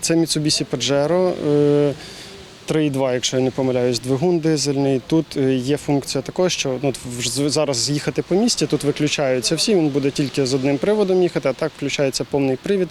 Це Mitsubishi Pajero. Е, 3,2, якщо я не помиляюсь, двигун дизельний. Тут е, є функція також, що ну, зараз їхати по місті, тут виключаються всі, він буде тільки з одним приводом їхати, а так включається повний привід,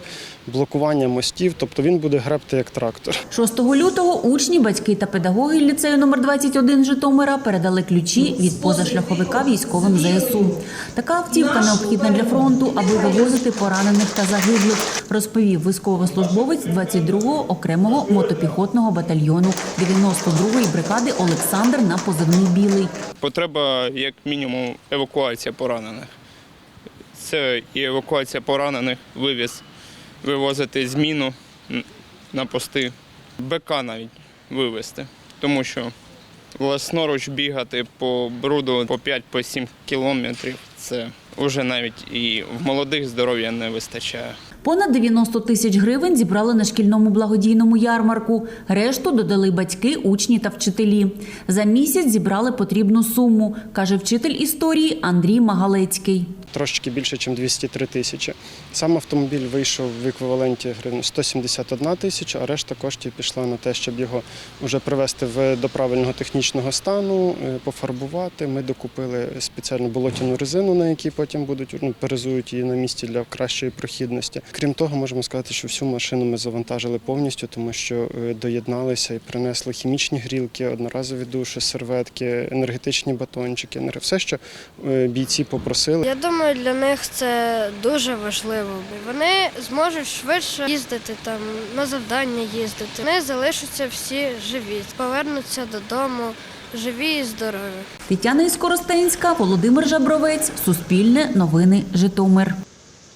блокування мостів, тобто він буде гребти як трактор. 6 лютого учні, батьки та педагоги ліцею номер 21 Житомира передали ключі від позашляховика військовим ЗСУ. Така автівка необхідна для фронту, аби вивозити поранених та загиблих, розповів військовослужбовець 22-го окремого мотопіхотного батальйону 92-ї бригади Олександр на позивний білий. Потреба, як мінімум, евакуація поранених. Це і евакуація поранених, вивіз, вивозити зміну на пости, БК навіть вивезти. Тому що власноруч бігати по бруду по 5-7 кілометрів це вже навіть і в молодих здоров'я не вистачає. Понад 90 тисяч гривень зібрали на шкільному благодійному ярмарку. Решту додали батьки, учні та вчителі. За місяць зібрали потрібну суму, каже вчитель історії Андрій Магалецький. Трошечки більше, ніж 203 тисячі. Сам автомобіль вийшов в еквіваленті гривень 171 тисяча, а решта коштів пішла на те, щоб його вже привести в, до правильного технічного стану, е, пофарбувати. Ми докупили спеціальну болотяну резину, на якій потім будуть ну, перезують її на місці для кращої прохідності. Крім того, можемо сказати, що всю машину ми завантажили повністю, тому що е, доєдналися і принесли хімічні грілки, одноразові душі, серветки, енергетичні батончики, все, що е, бійці попросили. Я думаю, для них це дуже важливо, вони зможуть швидше їздити там на завдання їздити. Вони залишаться всі живі, повернуться додому живі і здорові. Тетяна Іскоростенська, Володимир Жабровець, Суспільне, Новини, Житомир.